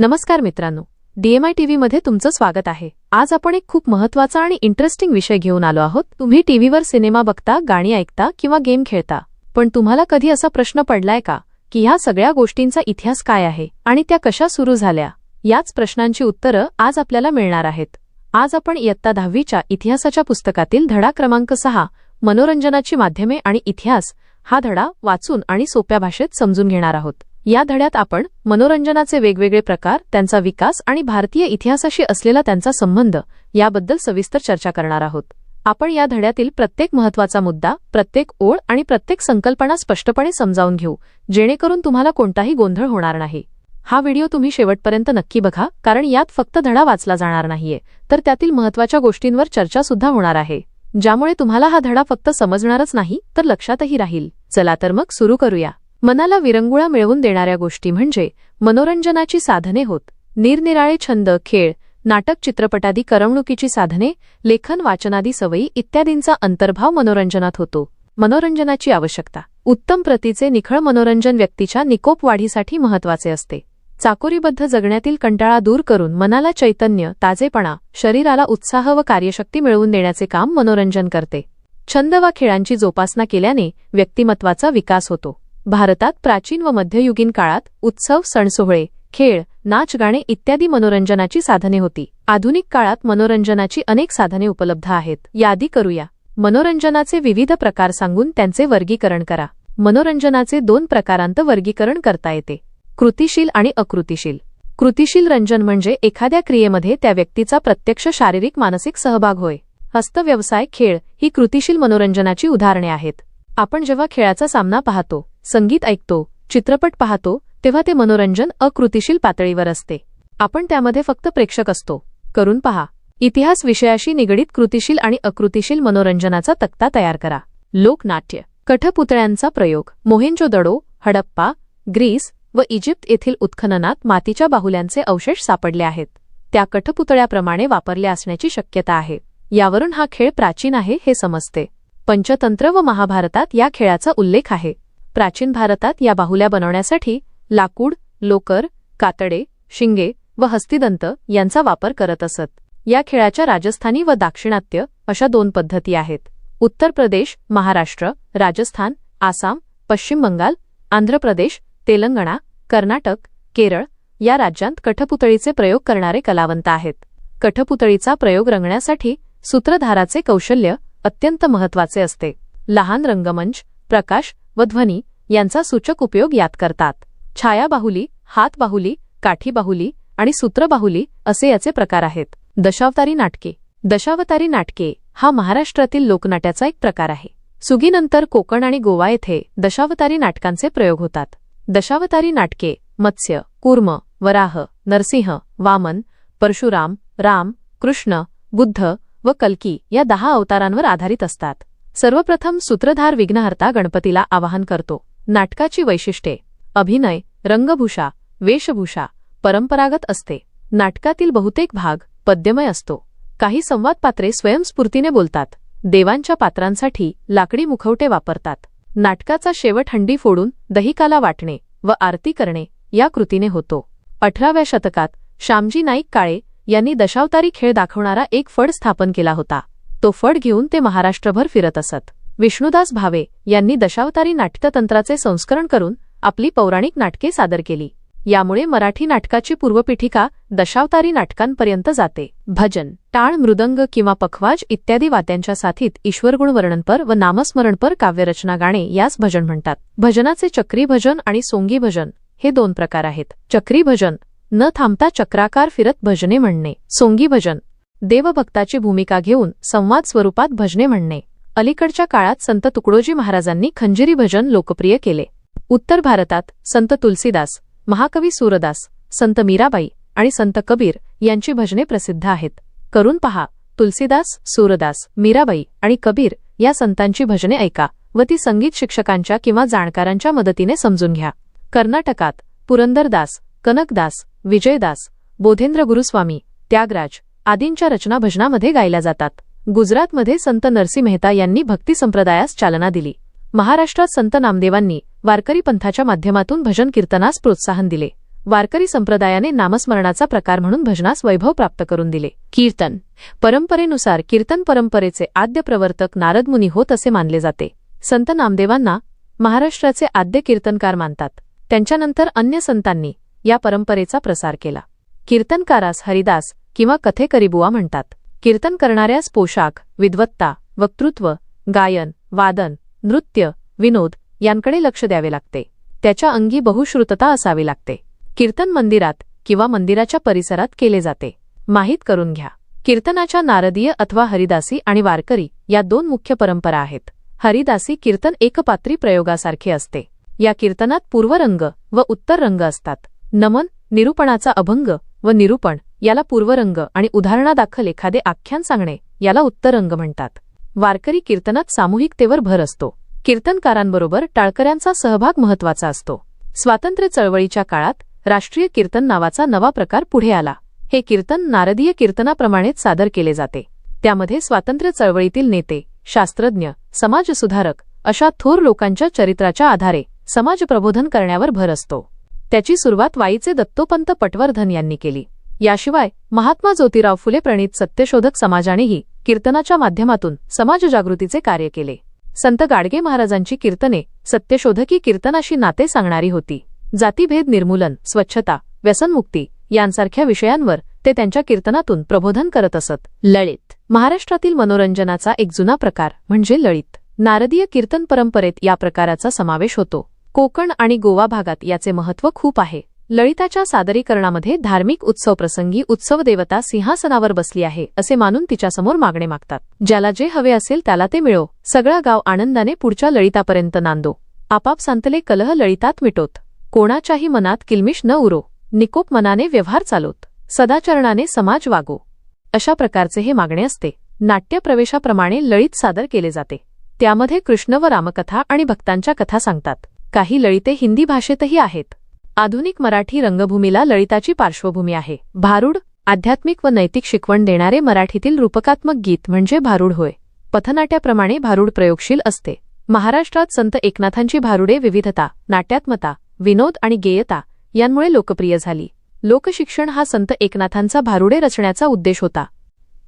नमस्कार मित्रांनो. डीएमआय टीव्ही मध्ये तुमचं स्वागत आहे. आज आपण एक खूप महत्त्वाचा आणि इंटरेस्टिंग विषय घेऊन आलो आहोत. तुम्ही टीव्हीवर सिनेमा बघता गाणी ऐकता किंवा गेम खेळता. पण तुम्हाला कधी असा प्रश्न पडलाय का? की ह्या सगळ्या गोष्टींचा इतिहास काय आहे? आणि त्या कशा सुरू झाल्या? याच प्रश्नांची उत्तरं आज आपल्याला मिळणार आहेत. आज आपण इयत्ता दहावीच्या इतिहासाच्या पुस्तकातील धडा क्रमांक सहा मनोरंजनाची माध्यमे आणि इतिहास हा धडा वाचून आणि सोप्या भाषेत समजून घेणार आहोत. या धड्यात आपण मनोरंजनाचे वेगवेगळे प्रकार त्यांचा विकास आणि भारतीय इतिहासाशी असलेला त्यांचा संबंध याबद्दल सविस्तर चर्चा करणार आहोत. आपण या धड्यातील प्रत्येक महत्त्वाचा मुद्दा प्रत्येक ओळ आणि प्रत्येक संकल्पना स्पष्टपणे समजावून घेऊ जेणेकरून तुम्हाला कोणताही गोंधळ होणार नाही. हा व्हिडिओ तुम्ही शेवटपर्यंत नक्की बघा कारण यात फक्त धडा वाचला जाणार नाहीये तर त्यातील महत्त्वाच्या गोष्टींवर चर्चा सुद्धा होणार आहे. ज्यामुळे तुम्हाला हा धडा फक्त समजणारच नाही तर लक्षातही राहील. चला तर मग सुरू करूया. मनाला विरंगुळा मिळवून देणाऱ्या गोष्टी म्हणजे मनोरंजनाची साधने होत. निरनिराळे छंद खेळ नाटक चित्रपटादी करमणुकीची साधने लेखन वाचनादी सवयी इत्यादींचा अंतर्भाव मनोरंजनात होतो. मनोरंजनाची आवश्यकता. उत्तम प्रतीचे निखळ मनोरंजन व्यक्तीच्या निकोप वाढीसाठी महत्त्वाचे असते. चाकोरीबद्ध जगण्यातील कंटाळा दूर करून मनाला चैतन्य ताजेपणा शरीराला उत्साह व कार्यशक्ती मिळवून देण्याचे काम मनोरंजन करते. छंद वा खेळांची जोपासना केल्याने व्यक्तिमत्वाचा विकास होतो. भारतात प्राचीन व मध्ययुगीन काळात उत्सव सणसोहळे खेळ नाच गाणे इत्यादी मनोरंजनाची साधने होती. आधुनिक काळात मनोरंजनाची अनेक साधने उपलब्ध आहेत. यादी करूया. मनोरंजनाचे विविध प्रकार सांगून त्यांचे वर्गीकरण करा. मनोरंजनाचे दोन प्रकारांत वर्गीकरण करता येते. कृतिशील आणि अकृतिशील. कृतिशील रंजन म्हणजे एखाद्या क्रियेमध्ये त्या व्यक्तीचा प्रत्यक्ष शारीरिक मानसिक सहभाग होय. हस्तव्यवसाय खेळ ही कृतिशील मनोरंजनाची उदाहरणे आहेत. आपण जेव्हा खेळाचा सामना पाहतो संगीत ऐकतो चित्रपट पाहतो तेव्हा ते मनोरंजन अकृतिशील पातळीवर असते. आपण त्यामध्ये फक्त प्रेक्षक असतो. करून पहा. इतिहास विषयाशी निगडीत कृतिशील आणि अकृतिशील मनोरंजनाचा तक्ता तयार करा. लोकनाट्य. कठपुतळ्यांचा प्रयोग. मोहेंजोदडो हडप्पा ग्रीस व इजिप्त येथील उत्खननात मातीच्या बाहुल्यांचे अवशेष सापडले आहेत. त्या कठपुतळ्याप्रमाणे वापरल्या असण्याची शक्यता आहे. यावरून हा खेळ प्राचीन आहे हे समजते. पंचतंत्र व महाभारतात या खेळाचा उल्लेख आहे. प्राचीन भारतात या बाहुल्या बनवण्यासाठी लाकूड लोकर कातडे शिंगे व हस्तिदंत यांचा वापर करत असत. या खेळाच्या राजस्थानी व दाक्षिणात्य अशा दोन पद्धती आहेत. उत्तर प्रदेश महाराष्ट्र राजस्थान आसाम पश्चिम बंगाल आंध्र प्रदेश तेलंगणा कर्नाटक केरळ या राज्यांत कठपुतळीचे प्रयोग करणारे कलावंत आहेत. कठपुतळीचा प्रयोग रंगण्यासाठी सूत्रधाराचे कौशल्य अत्यंत महत्त्वाचे असते. लहान रंगमंच प्रकाश व ध्वनी यांचा सूचक उपयोग यात करतात. छायाबाहुली हातबाहुली काठीबाहुली आणि सूत्रबाहुली असे याचे प्रकार आहेत. दशावतारी नाटके. दशावतारी नाटके हा महाराष्ट्रातील लोकनाट्याचा एक प्रकार आहे. सुगीनंतर कोकण आणि गोवा येथे दशावतारी नाटकांचे प्रयोग होतात. दशावतारी नाटके मत्स्य कूर्म वराह नरसिंह वामन परशुराम राम कृष्ण बुद्ध व कल्की या दहा अवतारांवर आधारित असतात. सर्वप्रथम सूत्रधार विघ्नहर्ता गणपतीला आवाहन करतो. नाटकाची वैशिष्ट्ये. अभिनय रंगभूषा वेशभूषा परंपरागत असते. नाटकातील बहुतेक भाग पद्यमय असतो. काही संवाद पात्रे स्वयंस्फूर्तीने बोलतात. देवांच्या पात्रांसाठी लाकडी मुखवटे वापरतात. नाटकाचा शेवट हंडी फोडून दहिकाला वाटणे व आरती करणे या कृतीने होतो. अठराव्या शतकात श्यामजी नाईक काळे यांनी दशावतारी खेळ दाखवणारा एक फड स्थापन केला होता. तो फड घेऊन ते महाराष्ट्रभर फिरत असत. विष्णुदास भावे यांनी दशावतारी नाट्यतंत्राचे संस्करण करून आपली पौराणिक नाटके सादर केली. यामुळे मराठी नाटकाची पूर्वपीठिका दशावतारी नाटकांपर्यंत जाते. भजन टाळ मृदंग किंवा पखवाज इत्यादी वाद्यांच्या साथीत ईश्वरगुण वर्णनपर व नामस्मरणपर काव्यरचना गाणे यास भजन म्हणतात. भजनाचे चक्री भजन आणि सोंगी भजन हे दोन प्रकार आहेत. चक्री भजन न थांबता चक्राकार फिरत भजने म्हणणे. सोंगी भजन देवभक्ताची भूमिका घेऊन संवाद स्वरूपात भजने म्हणणे. अलीकडच्या काळात संत तुकडोजी महाराजांनी खंजिरी भजन लोकप्रिय केले. उत्तर भारतात संत तुलसीदास महाकवी सूरदास संत मीराबाई आणि संत कबीर यांची भजने प्रसिद्ध आहेत. करून पहा तुलसीदास सूरदास मीराबाई आणि कबीर या संतांची भजने ऐका व ती संगीत शिक्षकांच्या किंवा जाणकारांच्या मदतीने समजून घ्या. कर्नाटकात पुरंदरदास कनकदास विजयदास बोधेंद्र गुरुस्वामी त्यागराज आदींच्या रचना भजनामध्ये गायल्या जातात. गुजरातमध्ये संत नरसी मेहता यांनी भक्ती संप्रदायास चालना दिली. महाराष्ट्रात संत नामदेवांनी वारकरी पंथाच्या माध्यमातून भजन कीर्तनास प्रोत्साहन दिले. वारकरी संप्रदायाने नामस्मरणाचा प्रकार म्हणून भजनास वैभव प्राप्त करून दिले. कीर्तन. परंपरेनुसार कीर्तन परंपरेचे आद्य प्रवर्तक नारदमुनी होत असे मानले जाते. संत नामदेवांना महाराष्ट्राचे आद्य कीर्तनकार मानतात. त्यांच्यानंतर अन्य संतांनी या परंपरेचा प्रसार केला. कीर्तनकारास हरिदास किंवा कथेकरिबुआ म्हणतात. कीर्तन करणाऱ्यास पोशाख विद्वत्ता वक्तृत्व गायन वादन नृत्य विनोद यांकडे लक्ष द्यावे लागते. त्याच्या अंगी बहुश्रुतता असावी लागते. कीर्तन मंदिरात किंवा मंदिराच्या परिसरात केले जाते. माहीत करून घ्या. कीर्तनाच्या नारदीय अथवा हरिदासी आणि वारकरी या दोन मुख्य परंपरा आहेत. हरिदासी कीर्तन एकपात्री प्रयोगासारखे असते. या कीर्तनात पूर्वरंग व उत्तर रंग असतात. नमन निरूपणाचा अभंग व निरूपण याला पूर्वरंग आणि उदाहरणादाखल एखादे आख्यान सांगणे याला उत्तरंग म्हणतात. वारकरी कीर्तनात सामूहिकतेवर भर असतो. कीर्तनकारांबरोबर टाळकऱ्यांचा सहभाग महत्त्वाचा असतो. स्वातंत्र्य चळवळीच्या काळात राष्ट्रीय कीर्तन नावाचा नवा प्रकार पुढे आला. हे कीर्तन नारदीय कीर्तनाप्रमाणेच सादर केले जाते. त्यामध्ये स्वातंत्र्य चळवळीतील नेते शास्त्रज्ञ समाजसुधारक अशा थोर लोकांच्या चरित्राच्या आधारे समाजप्रबोधन करण्यावर भर असतो. त्याची सुरुवात वाईचे दत्तोपंत पटवर्धन यांनी केली. याशिवाय महात्मा ज्योतिराव फुले प्रणित सत्यशोधक समाजानेही कीर्तनाच्या माध्यमातून समाजजागृतीचे कार्य केले. संत गाडगे महाराजांची कीर्तने सत्यशोधकी कीर्तनाशी नाते सांगणारी होती. जातीभेद निर्मूलन स्वच्छता व्यसनमुक्ती यांसारख्या विषयांवर ते त्यांच्या कीर्तनातून प्रबोधन करत असत. लळित महाराष्ट्रातील मनोरंजनाचा एक जुना प्रकार म्हणजे लळित नारदीय कीर्तन परंपरेत या प्रकाराचा समावेश होतो. कोकण आणि गोवा भागात याचे महत्त्व खूप आहे. ललिताच्या सादरीकरणामध्ये धार्मिक उत्सव प्रसंगी उत्सव देवता सिंहासनावर बसली आहे असे मानून तिच्यासमोर मागणे मागतात. ज्याला जे हवे असेल त्याला ते मिळो. सगळा गाव आनंदाने पुढच्या ललितापर्यंत नांदो. आपाप सांतले कलह ललितात मिटोत. कोणाच्याही मनात किलमिश न उरो. निकोप मनाने व्यवहार चालोत. सदाचरणाने समाज वागो. अशा प्रकारचे हे मागणे असते. नाट्य प्रवेशाप्रमाणे लळित सादर केले जाते. त्यामध्ये कृष्ण व रामकथा आणि भक्तांच्या कथा सांगतात. काही लळिते हिंदी भाषेतही आहेत. आधुनिक मराठी रंगभूमीला ललिताची पार्श्वभूमी आहे. भारूड आध्यात्मिक व नैतिक शिकवण देणारे मराठीतील रूपकात्मक गीत म्हणजे भारूड होय. पथनाट्याप्रमाणे भारूड प्रयोगशील असते. महाराष्ट्रात संत एकनाथांची भारुडे विविधता नाट्यात्मता विनोद आणि गेयता यांमुळे लोकप्रिय झाली. लोकशिक्षण हा संत एकनाथांचा भारुडे रचण्याचा उद्देश होता.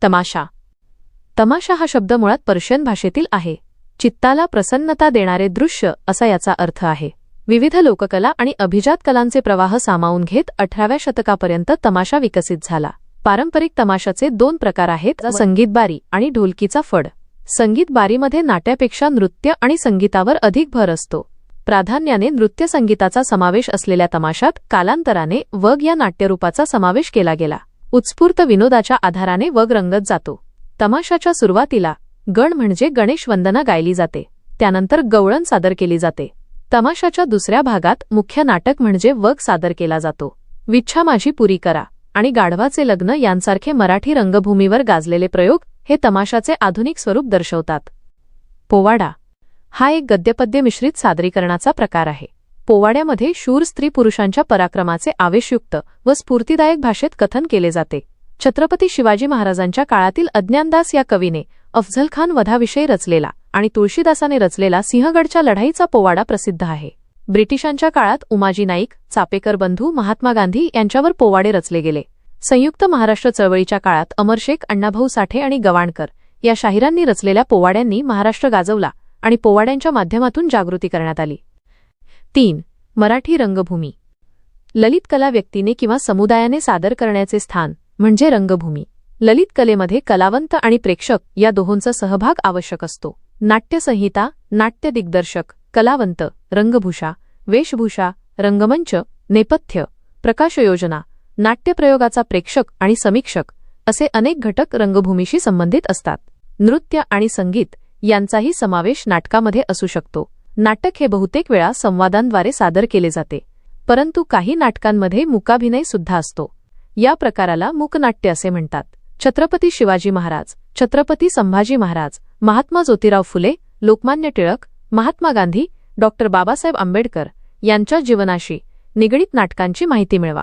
तमाशा. तमाशा हा शब्द मुळात पर्शियन भाषेतील आहे. चित्ताला प्रसन्नता देणारे दृश्य असा याचा अर्थ आहे. विविध लोककला आणि अभिजात कलांचे प्रवाह सामावून घेत अठराव्या शतकापर्यंत तमाशा विकसित झाला. पारंपरिक तमाशाचे दोन प्रकार आहेत संगीतबारी आणि ढोलकीचा फड. संगीतबारीमध्ये नाट्यापेक्षा नृत्य आणि संगीतावर अधिक भर असतो. प्राधान्याने नृत्य संगीताचा समावेश असलेल्या तमाशात कालांतराने वग या नाट्यरूपाचा समावेश केला गेला. उत्स्फूर्त विनोदाच्या आधाराने वग रंगत जातो. तमाशाच्या सुरुवातीला गण म्हणजे गणेश वंदना गायली जाते. त्यानंतर गवळण सादर केली जाते. तमाशाच्या दुसऱ्या भागात मुख्य नाटक म्हणजे वग सादर केला जातो. विच्छा माझी पुरी करा आणि गाढवाचे लग्न यांसारखे मराठी रंगभूमीवर गाजलेले प्रयोग हे तमाशाचे आधुनिक स्वरूप दर्शवतात. पोवाडा हा एक गद्यपद्य मिश्रित सादरीकरणाचा प्रकार आहे. पोवाड्यामध्ये शूर स्त्री पुरुषांच्या पराक्रमाचे आवेशयुक्त व स्फूर्तीदायक भाषेत कथन केले जाते. छत्रपती शिवाजी महाराजांच्या काळातील अज्ञानदास या कवीने अफझल खान वधाविषयी रचलेला आणि तुळशीदासाने रचलेला सिंहगडच्या लढाईचा पोवाडा प्रसिद्ध आहे. ब्रिटिशांच्या काळात उमाजी नाईक चापेकर बंधू महात्मा गांधी यांच्यावर पोवाडे रचले गेले. संयुक्त महाराष्ट्र चळवळीच्या काळात अमरशेख अण्णाभाऊ साठे आणि गवाणकर या शाहिरांनी रचलेल्या पोवाड्यांनी महाराष्ट्र गाजवला आणि पोवाड्यांच्या माध्यमातून जागृती करण्यात आली. तीन. मराठी रंगभूमी. ललित कला व्यक्तीने किंवा समुदायाने सादर करण्याचे स्थान म्हणजे रंगभूमी. ललित कलेमध्ये कलावंत आणि प्रेक्षक या दोहोंचा सहभाग आवश्यक असतो. नाट्यसंहिता नाट्य दिग्दर्शक कलावंत रंगभूषा वेशभूषा रंगमंच नेपथ्य प्रकाशयोजना नाट्यप्रयोगाचा प्रेक्षक आणि समीक्षक असे अनेक घटक रंगभूमीशी संबंधित असतात. नृत्य आणि संगीत यांचाही समावेश नाटकामध्ये असू शकतो. नाटक हे बहुतेक वेळा संवादांद्वारे सादर केले जाते परंतु काही नाटकांमध्ये मुकाभिनय सुद्धा असतो. या प्रकाराला मूकनाट्य असे म्हणतात. छत्रपती शिवाजी महाराज छत्रपती संभाजी महाराज महात्मा ज्योतिराव फुले लोकमान्य टिळक महात्मा गांधी डॉक्टर बाबासाहेब आंबेडकर यांच्या जीवनाशी निगडीत नाटकांची माहिती मिळवा.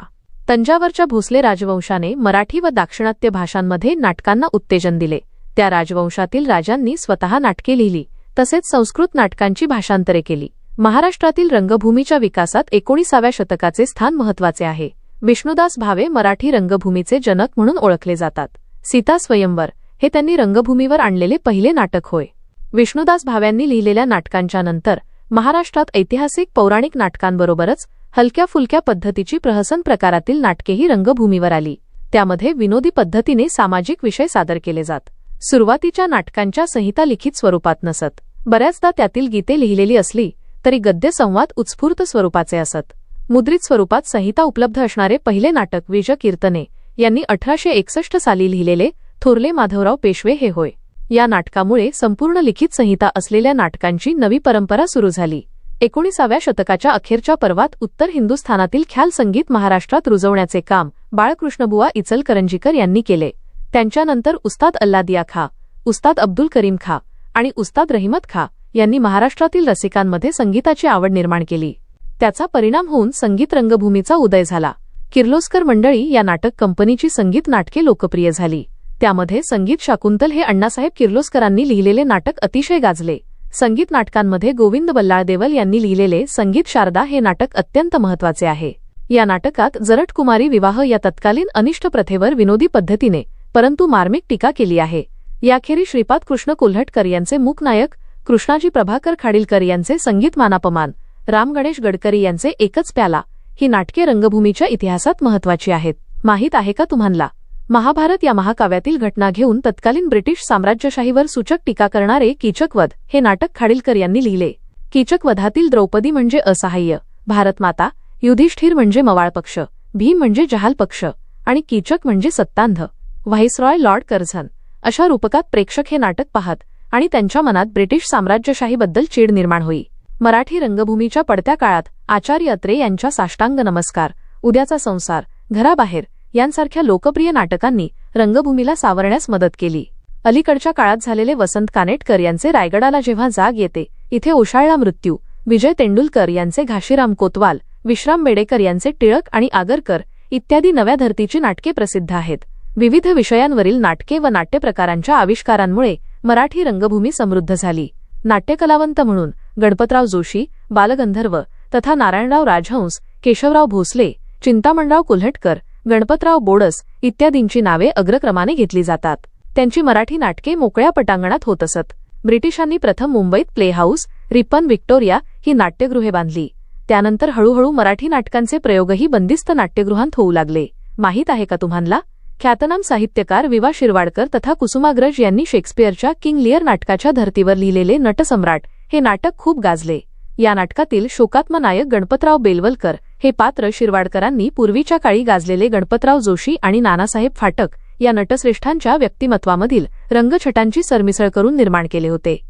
तंजावरच्या भोसले राजवंशाने मराठी व दाक्षिणात्य भाषांमध्ये नाटकांना उत्तेजन दिले. त्या राजवंशातील राजांनी स्वतः नाटके लिहिली तसेच संस्कृत नाटकांची भाषांतरे केली. महाराष्ट्रातील रंगभूमीच्या विकासात एकोणीसाव्या शतकाचे स्थान महत्त्वाचे आहे. विष्णुदास भावे मराठी रंगभूमीचे जनक म्हणून ओळखले जातात. सीता स्वयंवर हे त्यांनी रंगभूमीवर आणलेले पहिले नाटक होय. विष्णुदास भाव्यांनी लिहिलेल्या नाटकांच्या नंतर महाराष्ट्रात ऐतिहासिक पौराणिक नाटकांबरोबरच हलक्या फुलक्या पद्धतीची प्रहसन प्रकारातील नाटकेही रंगभूमीवर आली. त्यामध्ये विनोदी पद्धतीने सामाजिक विषय सादर केले जात. सुरुवातीच्या नाटकांच्या संहिता लिखित स्वरूपात नसत. बऱ्याचदा त्यातील गीते लिहिलेली असली तरी गद्य संवाद उत्स्फूर्त स्वरूपाचे असत. मुद्रित स्वरूपात संहिता उपलब्ध असणारे पहिले नाटक विज कीर्तने यांनी अठराशे एकसष्ट साली लिहिलेले थोरले माधवराव पेशवे हे होय. या नाटकामुळे संपूर्ण लिखित संहिता असलेल्या नाटकांची नवी परंपरा सुरू झाली. एकोणीसाव्या शतकाच्या अखेरच्या पर्वात उत्तर हिंदुस्थानातील ख्याल संगीत महाराष्ट्रात रुजवण्याचे काम बाळकृष्णबुवा इचलकरंजीकर यांनी केले. त्यांच्यानंतर उस्ताद अल्लादिया खा उस्ताद अब्दुल करीम खा आणि उस्ताद रहिमत खा यांनी महाराष्ट्रातील रसिकांमध्ये संगीताची आवड निर्माण केली. त्याचा परिणाम होऊन संगीत रंगभूमीचा उदय झाला. किर्लोस्कर मंडळी या नाटक कंपनीची संगीत नाटके लोकप्रिय झाली. त्यामध्ये संगीत शाकुंतल हे अण्णासाहेब किर्लोस्करांनी लिहिलेले नाटक अतिशय गाजले. संगीत नाटकांमध्ये गोविंद बल्लाळदेवल यांनी लिहिलेले संगीत शारदा हे नाटक अत्यंत महत्त्वाचे आहे. या नाटकात जरटकुमारी विवाह या तत्कालीन अनिष्ट प्रथेवर विनोदी पद्धतीने परंतु मार्मिक टीका केली आहे. याखेरी श्रीपाद कृष्ण कोल्हटकर यांचे मूकनायक कृष्णाजी प्रभाकर खाडीलकर यांचे संगीत मानापमान राम गणेश गडकरी यांचे एकच प्याला ही नाटके रंगभूमीच्या इतिहासात महत्वाची आहेत. माहीत आहे का तुम्हाला? महाभारत या महाकाव्यातील घटना घेऊन तत्कालीन ब्रिटिश साम्राज्यशाहीवर सूचक टीका करणारे कीचकवध हे नाटक खाडीलकर यांनी लिहिले. कीचकवधातील द्रौपदी म्हणजे असहाय्य भारतमाता युधिष्ठिर म्हणजे मवाळ पक्ष भीम म्हणजे जहाल पक्ष आणि कीचक म्हणजे सत्तांध. व्हाईसरॉय लॉर्ड कर्झन अशा रूपकात प्रेक्षक हे नाटक पाहत आणि त्यांच्या मनात ब्रिटिश साम्राज्यशाहीबद्दल चीड निर्माण होई. मराठी रंगभूमीच्या पडत्या काळात आचार्य अत्रे यांच्या साष्टांग नमस्कार. उद्याचा संसार घराबाहेर यांसारख्या लोकप्रिय नाटकांनी रंगभूमीला सावरण्यास मदत केली. अलीकडच्या काळात झालेले वसंत कानेटकर यांचे रायगडाला जेव्हा जाग येते इथे ओशाळला मृत्यू विजय तेंडुलकर यांचे घाशीराम कोतवाल विश्राम बेडेकर यांचे टिळक आणि आगरकर इत्यादी नव्या धर्तीची नाटके प्रसिद्ध आहेत. विविध विषयांवरील नाटके व नाट्यप्रकारांच्या आविष्कारांमुळे मराठी रंगभूमी समृद्ध झाली. नाट्यकलावंत म्हणून गणपतराव जोशी बालगंधर्व तथा नारायणराव राजहंस केशवराव भोसले चिंतामणराव कोल्हटकर गणपतराव बोडस इत्यादींची नावे अग्रक्रमाने घेतली जातात. त्यांची मराठी नाटके मोकळ्या पटांगणात होत असत. ब्रिटिशांनी प्रथम मुंबईत प्लेहाऊस रिपन व्हिक्टोरिया ही नाट्यगृहे बांधली. त्यानंतर हळूहळू मराठी नाटकांचे प्रयोगही बंदिस्त नाट्यगृहांत होऊ लागले. माहीत आहे का तुम्हाला? ख्यातनाम साहित्यकार विवा शिरवाडकर तथा कुसुमाग्रज यांनी शेक्सपियरच्या किंग लिअर नाटकाच्या धर्तीवर लिहिलेले नटसम्राट हे नाटक खूप गाजले. या नाटकातील शोकात्म नायक गणपतराव बेलवलकर हे पात्र शिरवाडकरांनी पूर्वीच्या काळी गाजलेले गणपतराव जोशी आणि नानासाहेब फाटक या नटश्रेष्ठांच्या व्यक्तिमत्वामधील रंगछटांची सरमिसळ करून निर्माण केले होते.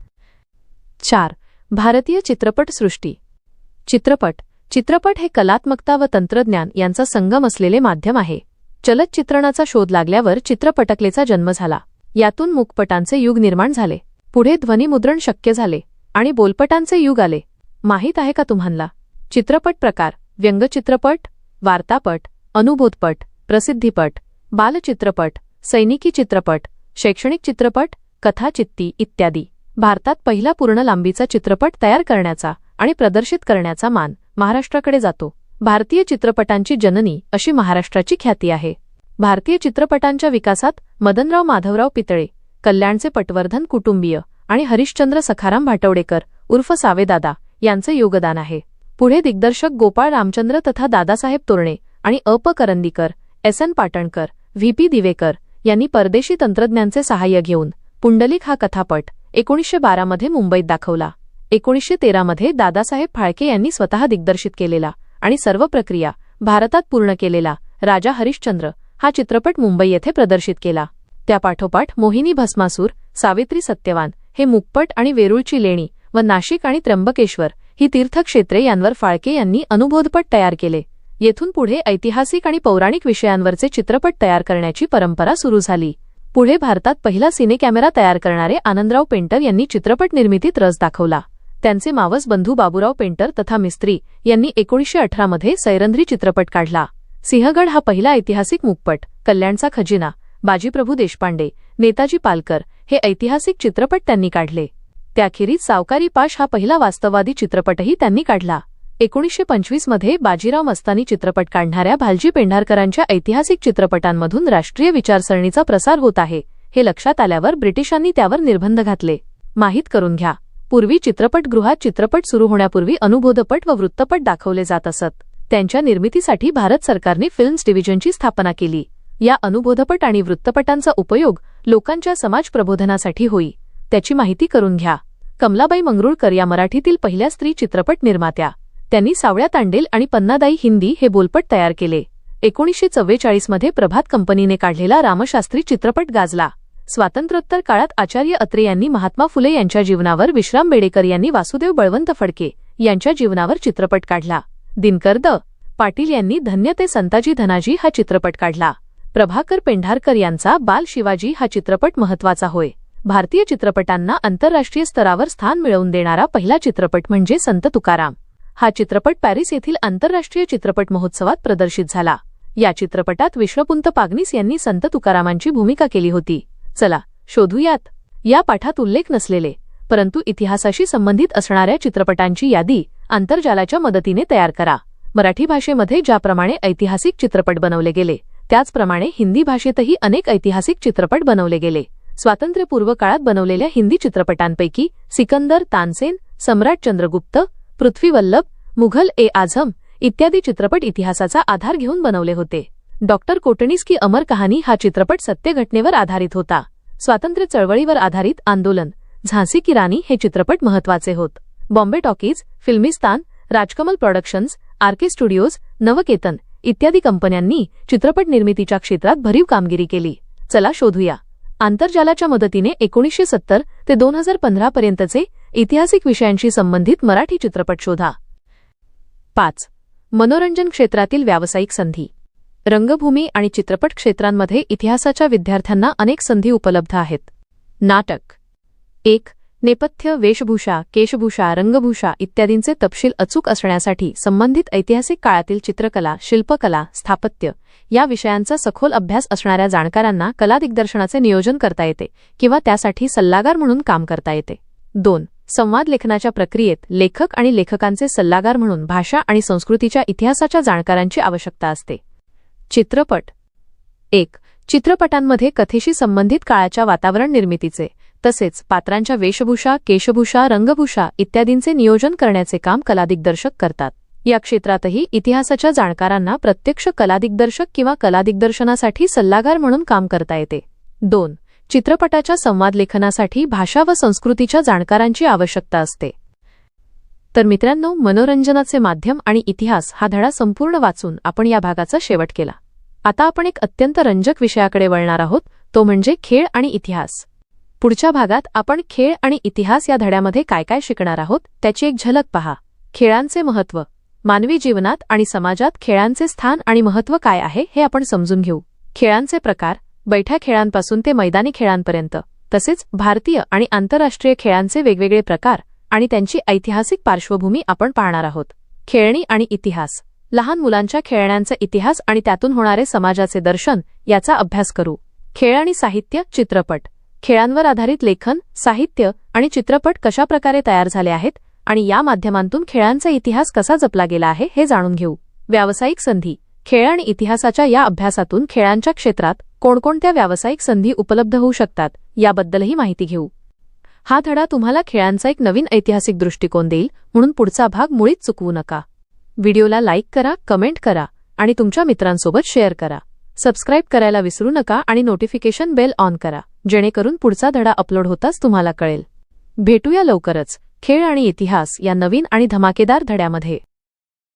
चार. भारतीय चित्रपटसृष्टी चित्रपट चित्रपट हे कलात्मकता व तंत्रज्ञान यांचा संगम असलेले माध्यम आहे. चलच्चित्रणाचा शोध लागल्यावर चित्रपटकलेचा जन्म झाला. यातून मुकपटांचे युग निर्माण झाले. पुढे ध्वनिमुद्रण शक्य झाले. आणि बोलपटांचे युग आले. माहीत आहे का तुम्हाला? चित्रपट प्रकार व्यंगचित्रपट वार्तापट अनुभूतपट प्रसिद्धीपट बालचित्रपट सैनिकी चित्रपट शैक्षणिक चित्रपट कथाचित्ती इत्यादी. भारतात पहिला पूर्ण लांबीचा चित्रपट तयार करण्याचा आणि प्रदर्शित करण्याचा मान महाराष्ट्राकडे जातो. भारतीय चित्रपटांची जननी अशी महाराष्ट्राची ख्याती आहे. भारतीय चित्रपटांच्या विकासात मदनराव माधवराव पितळे कल्याणचे पटवर्धन कुटुंबीय आणि हरिश्चंद्र सखाराम भाटवडेकर उर्फ सावेदादा यांचे योगदान आहे. पुढे दिग्दर्शक गोपाळ रामचंद्र तथा दादासाहेब तोरणे आणि up Karandikar S N Patankar V P Divekar यांनी परदेशी तंत्रज्ञांचे सहाय्य घेऊन पुंडलिक हा कथापट एकोणीसशे बारामध्ये मुंबईत दाखवला. एकोणीसशे तेरामध्ये दादासाहेब फाळके यांनी स्वतः दिग्दर्शित केलेला आणि सर्व प्रक्रिया भारतात पूर्ण केलेला राजा हरिश्चंद्र हा चित्रपट मुंबई येथे प्रदर्शित केला. त्यापाठोपाठ मोहिनी भस्मासूर सावित्री सत्यवान हे मुकपट आणि वेरूळची लेणी व नाशिक आणि त्र्यंबकेश्वर ही तीर्थक्षेत्रे यांवर फाळके यांनी अनुबोधपट तयार केले. येथून पुढे ऐतिहासिक आणि पौराणिक विषयांवरचे चित्रपट तयार करण्याची परंपरा सुरू झाली. पुढे भारतात पहिला सिने कॅमेरा तयार करणारे आनंदराव पेंटर यांनी चित्रपट निर्मितीत रस दाखवला. त्यांचे मावस बंधू बाबूराव पेंटर तथा मिस्त्री यांनी एकोणीसशे अठरामध्ये सैरंध्री चित्रपट काढला. सिंहगड हा पहिला ऐतिहासिक मुकपट कल्याणचा खजिना बाजीप्रभू देशपांडे नेताजी पालकर हे ऐतिहासिक चित्रपट त्यांनी काढले. त्याखेरीज सावकारी पाश हा पहिला वास्तववादी चित्रपटही त्यांनी काढला. एकोणीसशे पंचवीसमध्ये बाजीराव मस्तानी चित्रपट काढणाऱ्या भालजी पेंढारकरांच्या ऐतिहासिक चित्रपटांमधून राष्ट्रीय विचारसरणीचा प्रसार होत आहे हे लक्षात आल्यावर ब्रिटिशांनी त्यावर निर्बंध घातले. माहीत करून घ्या पूर्वी चित्रपटगृहात चित्रपट सुरू होण्यापूर्वी अनुबोधपट व वृत्तपट दाखवले जात असत. त्यांच्या निर्मितीसाठी भारत सरकारने फिल्म्स डिव्हिजनची स्थापना केली. या अनुबोधपट आणि वृत्तपटांचा उपयोग लोकांच्या समाज प्रबोधनासाठी होई त्याची माहिती करून घ्या. कमलाबाई मंगरुळकर या मराठीतील पहिल्या स्त्री चित्रपट निर्मात्या. त्यांनी सावळ्या तांडेल आणि पन्नादाई हिंदी हे बोलपट तयार केले. एकोणीसशे चव्वेचाळीसमध्ये प्रभात कंपनीने काढलेला रामशास्त्री चित्रपट गाजला. स्वातंत्र्योत्तर काळात आचार्य अत्रे यांनी महात्मा फुले यांच्या जीवनावर विश्राम बेडेकर यांनी वासुदेव बळवंत फडके यांच्या जीवनावर चित्रपट काढला. दिनकर द पाटील यांनी धन्य ते संताजी धनाजी हा चित्रपट काढला. प्रभाकर पेंढारकर यांचा बाल शिवाजी हा चित्रपट महत्त्वाचा होय. भारतीय चित्रपटांना आंतरराष्ट्रीय स्तरावर स्थान मिळवून देणारा पहिला चित्रपट म्हणजे संत तुकाराम. हा चित्रपट पॅरिस येथील आंतरराष्ट्रीय चित्रपट महोत्सवात प्रदर्शित झाला. या चित्रपटात विष्णुपुंत पागनीस यांनी संत तुकारामांची भूमिका केली होती. चला शोधूयात. या पाठात उल्लेख नसलेले परंतु इतिहासाशी संबंधित असणाऱ्या चित्रपटांची यादी आंतरजालाच्या मदतीने तयार करा. मराठी भाषेमध्ये ज्याप्रमाणे ऐतिहासिक चित्रपट बनवले गेले त्याचप्रमाणे हिंदी भाषेतही अनेक ऐतिहासिक चित्रपट बनवले गेले. स्वातंत्र्यपूर्व काळात बनवलेल्या हिंदी चित्रपटांपैकी सिकंदर तानसेन सम्राट चंद्रगुप्त पृथ्वीवल्लभ मुघल ए आझम इत्यादी चित्रपट इतिहासाचा आधार घेऊन बनवले होते. डॉक्टर कोटणीस की अमर कहाणी हा चित्रपट सत्यघटनेवर आधारित होता. स्वातंत्र्य चळवळीवर आधारित आंदोलन झांसी की राणी हे चित्रपट महत्त्वाचे होत. Bombay talkies Filmistan Rajkamal productions RK studios Navketan इत्यादी कंपन्यांनी चित्रपट निर्मितीच्या क्षेत्रात भरीव कामगिरी केली. चला शोधूया. आंतरजालाच्या मदतीने एकोणीसशे सत्तर ते दोन हजार पंधरा पर्यंतचे ऐतिहासिक विषयांशी संबंधित मराठी चित्रपट शोधा. पाच. मनोरंजन क्षेत्रातील व्यावसायिक संधी. रंगभूमी आणि चित्रपट क्षेत्रांमध्ये इतिहासाच्या विद्यार्थ्यांना अनेक संधी उपलब्ध आहेत. नाटक. एक. नेपथ्य वेशभूषा केशभूषा रंगभूषा इत्यादींचे तपशील अचूक असण्यासाठी संबंधित ऐतिहासिक काळातील चित्रकला शिल्पकला स्थापत्य या विषयांचा सखोल अभ्यास असणाऱ्या जाणकारांना कला दिग्दर्शनाचे नियोजन करता येते किंवा त्यासाठी सल्लागार म्हणून काम करता येते. दोन संवाद लेखनाच्या प्रक्रियेत लेखक आणि लेखकांचे सल्लागार म्हणून भाषा आणि संस्कृतीच्या इतिहासाच्या जाणकारांची आवश्यकता असते. चित्रपट. एक चित्रपटांमध्ये कथेशी संबंधित काळाच्या वातावरण निर्मितीचे. तसेच पात्रांच्या वेशभूषा केशभूषा रंगभूषा इत्यादींचे नियोजन करण्याचे काम कलादिग्दर्शक करतात. या क्षेत्रातही इतिहासाच्या जाणकारांना प्रत्यक्ष कलादिग्दर्शक किंवा कलादिग्दर्शनासाठी सल्लागार म्हणून काम करता येते. दोन चित्रपटाच्या संवाद लेखनासाठी भाषा व संस्कृतीच्या जाणकारांची आवश्यकता असते. तर मित्रांनो मनोरंजनाचे माध्यम आणि इतिहास हा धडा संपूर्ण वाचून आपण या भागाचा शेवट केला. आता आपण एक अत्यंत रंजक विषयाकडे वळणार आहोत तो म्हणजे खेळ आणि इतिहास. पुढच्या भागात आपण खेळ आणि इतिहास या धड्यामध्ये काय काय शिकणार आहोत त्याची एक झलक पहा. खेळांचे महत्त्व. मानवी जीवनात आणि समाजात खेळांचे स्थान आणि महत्त्व काय आहे हे आपण समजून घेऊ. खेळांचे प्रकार बैठ्या खेळांपासून ते मैदानी खेळांपर्यंत तसेच भारतीय आणि आंतरराष्ट्रीय खेळांचे वेगवेगळे प्रकार आणि त्यांची ऐतिहासिक पार्श्वभूमी आपण पाहणार आहोत. खेळणी आणि इतिहास. लहान मुलांच्या खेळण्यांचा इतिहास आणि त्यातून होणारे समाजाचे दर्शन याचा अभ्यास करू. खेळ आणि साहित्य चित्रपट. खेळांवर आधारित लेखन साहित्य आणि चित्रपट कशाप्रकारे तयार झाले आहेत आणि या माध्यमांतून खेळांचा इतिहास कसा जपला गेला आहे हे जाणून घेऊ. व्यावसायिक संधी. खेळ आणि इतिहासाच्या या अभ्यासातून खेळांच्या क्षेत्रात कोणकोणत्या व्यावसायिक संधी उपलब्ध होऊ शकतात याबद्दलही माहिती घेऊ. हा धडा तुम्हाला खेळांचा एक नवीन ऐतिहासिक दृष्टिकोन देईल म्हणून पुढचा भाग मुळीच चुकवू नका. व्हिडिओला लाईक करा कमेंट करा आणि तुमच्या मित्रांसोबत शेअर करा. सबस्क्राईब करायला विसरू नका आणि नोटिफिकेशन बेल ऑन करा जेणेकरून पुढचा धडा अपलोड होताच तुम्हाला कळेल. भेटूया लवकरच. खेळ आणि इतिहास या नवीन आणि धमाकेदार धड्यामध्ये.